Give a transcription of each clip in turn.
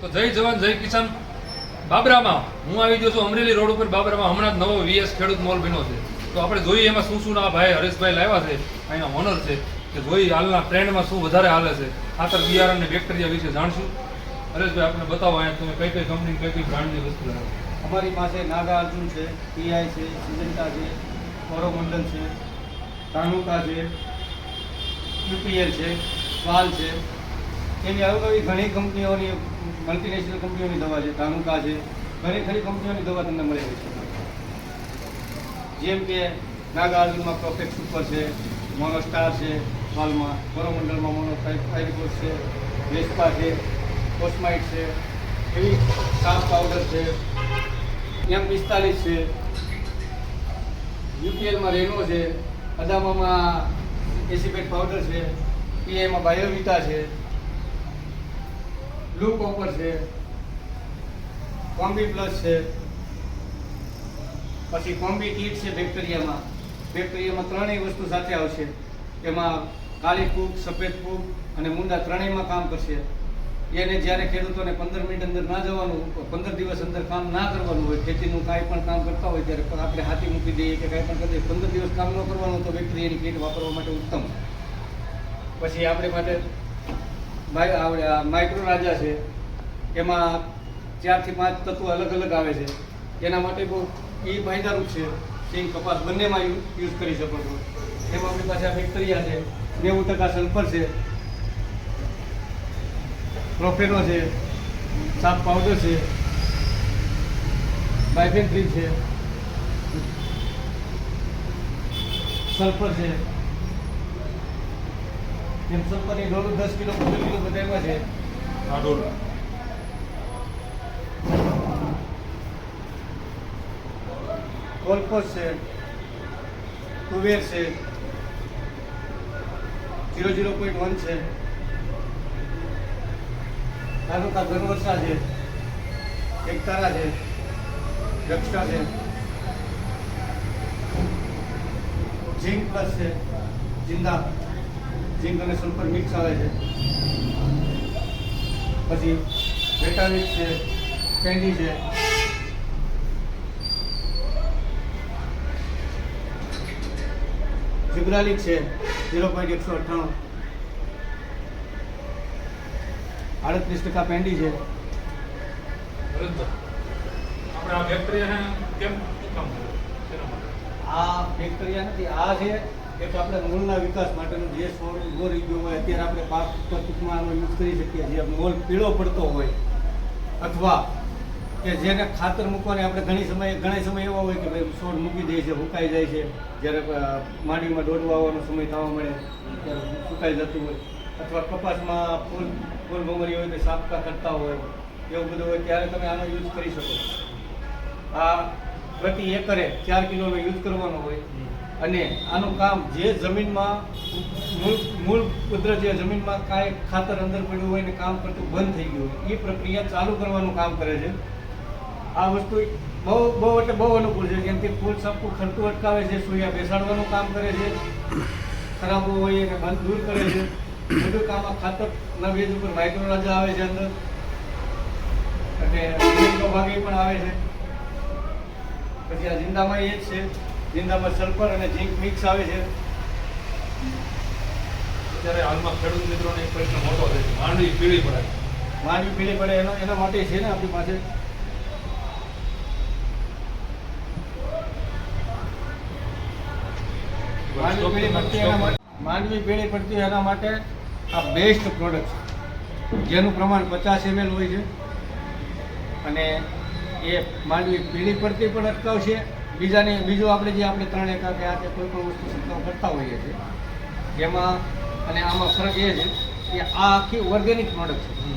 તો જય જવાન, જય કિસાન. બાબરામાં, હું આવી ગયો છું અમરેલી રોડ ઉપર. બાબરામાં હમણાં જ નવો વીએસ ખેડૂત મોલ બન્યો છે. તો આપણે જોઈએ એમાં શું શું ના ભાઈ હરેશભાઈ લાવ્યા છે. અહીંના ઓનર છે. કે જોઈ હાલના ટ્રેન્ડમાં શું વધારે હાલે છે. ખાતર, બિયારણ અને બેક્ટેરિયા વિશે જાણશું. હરેશભાઈ આપણે બતાવો અહીંયા તમે કઈ કઈ કંપની કઈ કઈ બ્રાન્ડની વસ્તુ લાવો. અમારી પાસે નાગા અર્જુન છે, પીઆઈ છે સિજન્ટા છે, કોરોમંડલ છે તાનુકા છે, યુપીએલ છે, વાલ છે. એની આવી ઘણી કંપનીઓની મલ્ટીનેશનલ કંપનીઓની દવા છે તાનુકા છે, ઘણી ખરી કંપનીઓની દવા તમને મળી રહી છે. જેમ કે નાગાર્જુનમાં પ્રોફેક્ટ સુપર છે મોનોસ્ટાર છે હાલમાં કોરોમંડલમાં મોનો ફાઇરિકોસ છે વેસ્પા છે કોસ્માઇટ છે, એવી સાફ પાવડર છે, એમ પિસ્તાલીસ છે. યુપીએલમાં રેનો છે, અદામામાં એસિપેટ પાવડર છે પીએમાં બાયોવિટા છે. બ્લુ કોપર છે. કોમ્બી પ્લસ છે. પછી કોમ્બી કીટ છે બેક્ટેરિયામાં બેક્ટેરિયામાં ત્રણેય વસ્તુ સાથે આવશે. એમાં કાળી ફૂગ સફેદ ફૂગ અને મુંડા ત્રણેયમાં કામ કરશે. એને જ્યારે ખેડૂતોને પંદર મિનિટ અંદર ના જવાનું, પંદર દિવસ અંદર કામ ના કરવાનું હોય, ખેતીનું કાંઈ પણ કામ કરતા હોય ત્યારે આપણે હાથી મૂકી દઈએ કે કાંઈ પણ કરી દઈએ. પંદર દિવસ કામ ન કરવાનું તો બેક્ટેરિયાની કીટ વાપરવા માટે ઉત્તમ. પછી આપણે માટે માઇક્રો રાજા છે. એમાં ચારથી પાંચ તત્વો અલગ અલગ આવે છે. એના માટે બહુ એ ફાયદારૂપ છે. સિંગ કપાસ બંનેમાં યુઝ કરી શકો છો. એમાં આપણી પાસે આ બેક્ટેરિયા છે, નેવું ટકા સલ્ફર છે પ્રોફેનો છે સાફ પાવડર છે, બાયફેન્ટ્રીન છે, સલ્ફર છે. એમ સંપત્તિ ડોલો દસ કિલો પંદર કિલો બધા એમાં છે. ડોલ કોલપોસ છે કુવેર છે ઝીરો ઝીરો પોઈન્ટ વન છે. તાલુકા ગનવર્ષા છે એકતારા છે દક્ષા છે. ઝીંક પ્લસ છે જિંદા. ઝીંક અને સલ્ફર મિક્સ આવે છે. પછી વેટામિક છે કેન્ડી છે. જિબ્રાલિક છે ઝીરો પોઈન્ટ એકસો અઠ્ઠાણું. આડત્રીસ ટકા પેન્ડી છે. આ બેક્ટેરિયા નથી આ છે એક આપણે મૂળના વિકાસ માટેનું જે છોડ ઊભો રહી ગયો હોય, અત્યારે આપણે પાક ઉપર ટૂંકમાં આનો યુઝ કરી શકીએ જે મોલ પીળો પડતો હોય, અથવા કે જેને ખાતર મૂકવાની આપણે ઘણી સમય, ઘણા સમય એવા હોય કે ભાઈ છોડ મૂકી દે છે સુકાઈ જાય છે. જ્યારે માંડીમાં દોડવા આવવાનો સમય થવા મળે ત્યારે સુકાઈ જતું હોય. અથવા કપાસમાં ફૂલ ફૂલ ભમરી હોય તો સાપકા કરતા હોય, એવું બધું હોય, ત્યારે તમે આનો યુઝ કરી શકો આ પ્રતિ એકરે ચાર કિલોનો યુઝ કરવાનો હોય. અને આનું કામ જે જમીનમાં મૂળ મૂળ કુદરત જે જમીનમાં કાંઈ ખાતર અંદર પડ્યું હોય ને કામ કરતું બંધ થઈ ગયું હોય, એ પ્રક્રિયા ચાલુ કરવાનું કામ કરે છે. આ વસ્તુ બહુ બહુ એટલે બહુ અનુકૂળ છે, જેમ કે ફૂલ સપકું ખરતું અટકાવે છે સૂર્યા બેસાડવાનું કામ કરે છે, ખરાબો હોય એને બંધ દૂર કરે છે. બધું કામ આ ખાતર ના વેજ ઉપર માઇક્રો રાજા આવે છે અંદર. અને ભાગે પણ આવે છે. પછી આ જિંદામાં એ જ છે. જિંદામાં સલ્ફર અને ઝીંક મિક્સ આવે છે. અત્યારે હાલમાં ખેડૂત મિત્રોને એક પ્રશ્ન મોટો છે માંડવી પીળી પડે માંડવી પીળી પડે એનો એના માટે છે ને આપણી પાસે. માંડવી પીળી પડતી એના માટે માંડવી પીળી પડતી એના માટે આ બેસ્ટ પ્રોડક્ટ છે. જેનું પ્રમાણ પચાસ એમએલ હોય છે. અને એ માંડવી પીળી પડતી પણ અટકાવશે. બીજાને બીજું આપણે જે આપણે ત્રણ એકા કે આ કે કોઈ પણ વસ્તુ છંટકાવ કરતા હોઈએ છીએ એમાં અને આમાં ફરક એ છે કે આ આખી ઓર્ગેનિક પ્રોડક્ટ છે.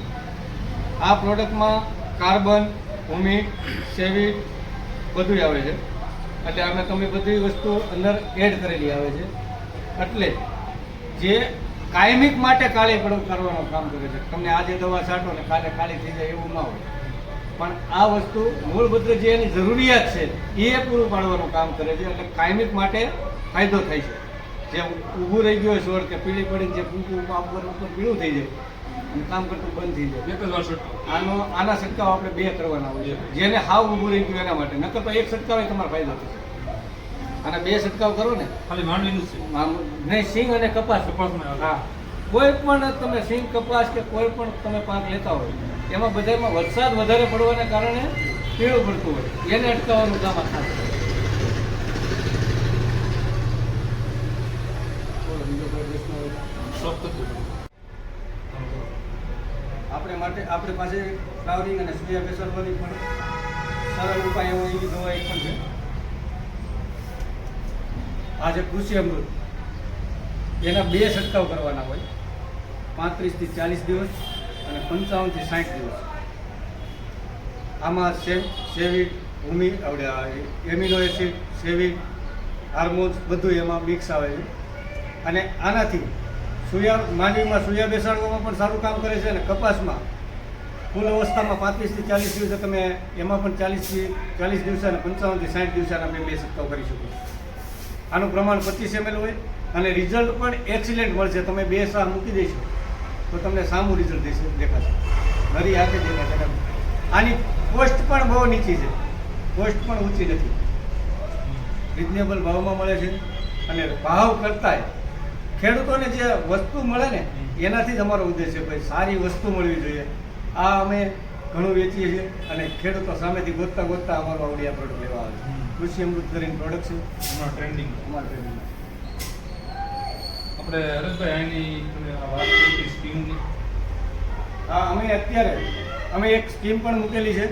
આ પ્રોડક્ટમાં કાર્બન હુમિક સેવી બધું આવે છે. એટલે અમે તમે બધી વસ્તુ અંદર એડ કરેલી આવે છે. એટલે જે કાયમિક માટે કાળી કરવાનું કામ કરે છે. તમને આજે દવા છાંટો ને કાલે કાળી થઈ જાય એવું ના હોય. પણ આ વસ્તુ મૂળભૂત જે એની જરૂરિયાત છે એ પૂરું પાડવાનું કામ કરે છે એટલે કાયમિક માટે ફાયદો થાય છે. જે ઊભું રહી ગયું હોય છોડ કે પીળી પડીને જે ફૂંકું ઉપર ઉપર પીળું થઈ જાય અને કામ કરતું બંધ થઈ જાય. એક જ આનો આના છંટકાવ આપણે બે કરવાના હોય છે. જેને હાવ ઊભું રહી ગયું એના માટે. નકર તો એક છંટકાવ એ તમારો ફાયદો થશે. અને બે છંટકાવ કરો ને. ખાલી માંડવીનું છે. નહીં સિંગ અને કપાસ. કપાસમાં. હા. કોઈ પણ તમે સિંગ કપાસ કે કોઈ પણ તમે પાક લેતા હોય એમાં બધામાં વરસાદ વધારે પડવાને કારણે પીળું પડતું હોય. એને અટકાવવાનું કામ આ થાય. આપણે માટે આપણે પાસે ફ્લાવરિંગ અને સૂર્યા બેસરવાની પણ સરળ ઉપાય એવો એવી દવા એક પણ છે. આજે કૃષિ અમૃત. એના બે છંટકાવ કરવાના હોય. પાંત્રીસથી ચાલીસ દિવસ. અને પંચાવનથી સાઠ દિવસ. આમાં સે સેવિટ ભૂમિ એમિનો એસિડ સેવિક હાર્મોન્સ બધું એમાં મિક્સ આવે છે. અને આનાથી સૂર્યા માંડવીમાં સૂર્યા બેસાડવામાં પણ સારું કામ કરે છે અને કપાસમાં ફૂલ અવસ્થામાં પાંત્રીસથી ચાલીસ દિવસે તમે એમાં પણ ચાલીસથી, ચાલીસ દિવસે અને પંચાવનથી સાઠ દિવસે આપણે બે સપ્તાહ કરી શકો આનું પ્રમાણ પચીસ એમએલ હોય અને રિઝલ્ટ પણ એક્સિલેન્ટ મળશે. તમે બે સાહ મૂકી દેશો તો તમને સામું રિઝલ્ટ દેશે દેખાશે. નરી હાથે દેખાશે આની કોસ્ટ પણ બહુ નીચી છે. કોસ્ટ પણ ઊંચી નથી. રિઝનેબલ ભાવમાં મળે છે અને ભાવ કરતાંય ખેડૂતોને જે વસ્તુ મળે ને એનાથી જ અમારો ઉદ્દેશ છે ભાઈ સારી વસ્તુ મળવી જોઈએ. આ અમે ઘણું વેચીએ છીએ અને ખેડૂતો સામેથી ગોતતા ગોતતા અમારો આવડિયા પ્રોડક્ટ લેવા આવે છે. કૃષિ અમૃત કરીને પ્રોડક્ટ છે. ટ્રેન્ડિંગ અમારા ટ્રેનિંગમાં આપણે હરેશભાઈ વાત કરી સ્કીમની. હા, અમે અત્યારે, અમે એક સ્કીમ પણ મૂકેલી છે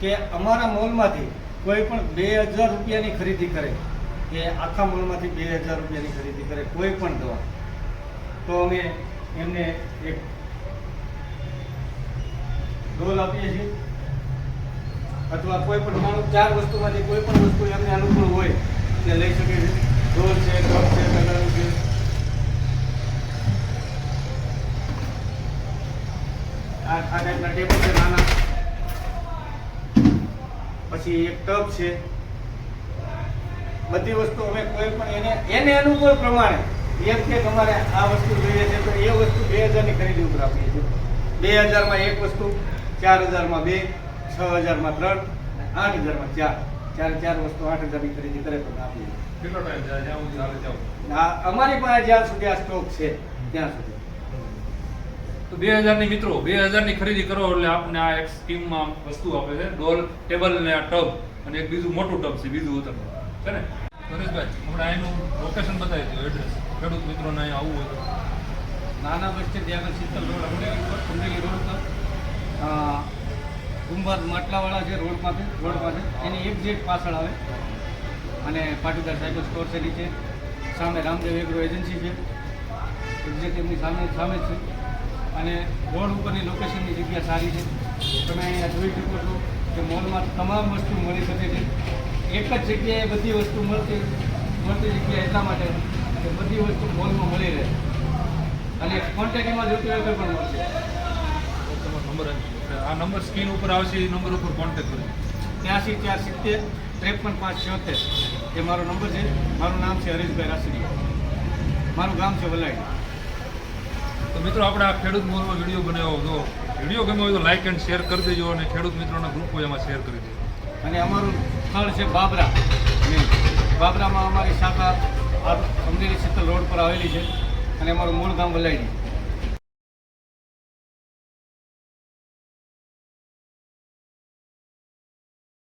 કે અમારા મોલમાંથી કોઈ પણ બે હજાર રૂપિયાની ખરીદી કરે. કે આખા મોલમાંથી બે હજાર રૂપિયાની ખરીદી કરે, કોઈ પણ દવા. તો અમે એમને એક ડોલ આપીએ છીએ. અથવા કોઈ પણ માણસ, ચાર વસ્તુમાંથી કોઈ પણ વસ્તુ એમને અનુકૂળ હોય, તે લઈ શકે છે. ડોલ છે, કપ છે, કલર છે આ આ ટાઈપના ટેબલ છે નાના. પછી એક ટબ છે. બધી વસ્તુ અમે કોઈ પણ એને એને અનુકૂળ પ્રમાણે એમ કે તમારે આ વસ્તુ જોઈએ છે તો એ વસ્તુ બે હજારની ખરીદી ઉપર આપીએ છીએ. બે હજારમાં એક વસ્તુ ચાર હજારમાં બે છ હજારમાં ત્રણ અને આઠ હજારમાં ચાર. ચાર ચાર વસ્તુ આઠ હજારની ખરીદી કરે તો આપીએ અમારી પાસે જ્યાં સુધી આ સ્ટોક છે ત્યાં સુધી. તો બે હજારની મિત્રો બે હજારની ખરીદી કરો એટલે આપને આ એક સ્કીમમાં વસ્તુ આપે છે. ડોલ ટેબલ ને આ ટબ અને એક બીજું મોટું ટબ છે બીજું ઉતર છે ને? નરેશભાઈ હમણાં અહીંનું લોકેશન બતાવી દો એડ્રેસ ખેડૂત મિત્રોને અહીંયા આવવું હોય તો. નાના બસ સ્ટેન્ડ ત્યાં આગળ શીતલ રોડ અમરેલી પર અમરેલી રોડ પર કુંભાર માટલાવાળા છે રોડ પાસે રોડ પાસે એની એક્ઝેક્ટ પાછળ આવે. અને પાટીદાર સાયકલ સ્ટોર છે નીચે. સામે રામદેવ એગ્રો એજન્સી છે. એક્ઝેક્ટ એમની સામે સામે જ છે. અને રોડ ઉપરની લોકેશનની જગ્યા સારી છે. તમે અહીંયા જોઈ શકો છો કે મોલમાં તમામ વસ્તુ મળી શકે છે. એક જ જગ્યાએ બધી વસ્તુ મળતી મળતી જગ્યા એટલા માટે કે બધી વસ્તુ મોલમાં મળી રહે. અને કોન્ટેક્ટમાં જોતી હોય તો પણ મળશે. તમારો નંબર આ નંબર સ્ક્રીન ઉપર આવશે એ નંબર ઉપર કોન્ટેક્ટ કરજો. ત્યાંસી ચાર સિત્તેર ત્રેપન પાંચ છોતેર. એ મારો નંબર છે. મારું નામ છે હરીશભાઈ રાસડીયા મારું ગામ છે વલાડી તો મિત્રો આપણે આ ખેડૂત મોરનો વીડિયો બનાવ્યો હતો. વીડિયો ગમ્યો હોય તો લાઇક એન્ડ શેર કરી દેજો અને ખેડૂત મિત્રોના ગ્રુપ એમાં શેર કરી દેજો. અને અમારું સ્થળ છે બાબરા. બાબરામાં અમારી શાખા અમરેલી શીતલ રોડ પર આવેલી છે. અને અમારું મૂળ ગામ વલાડી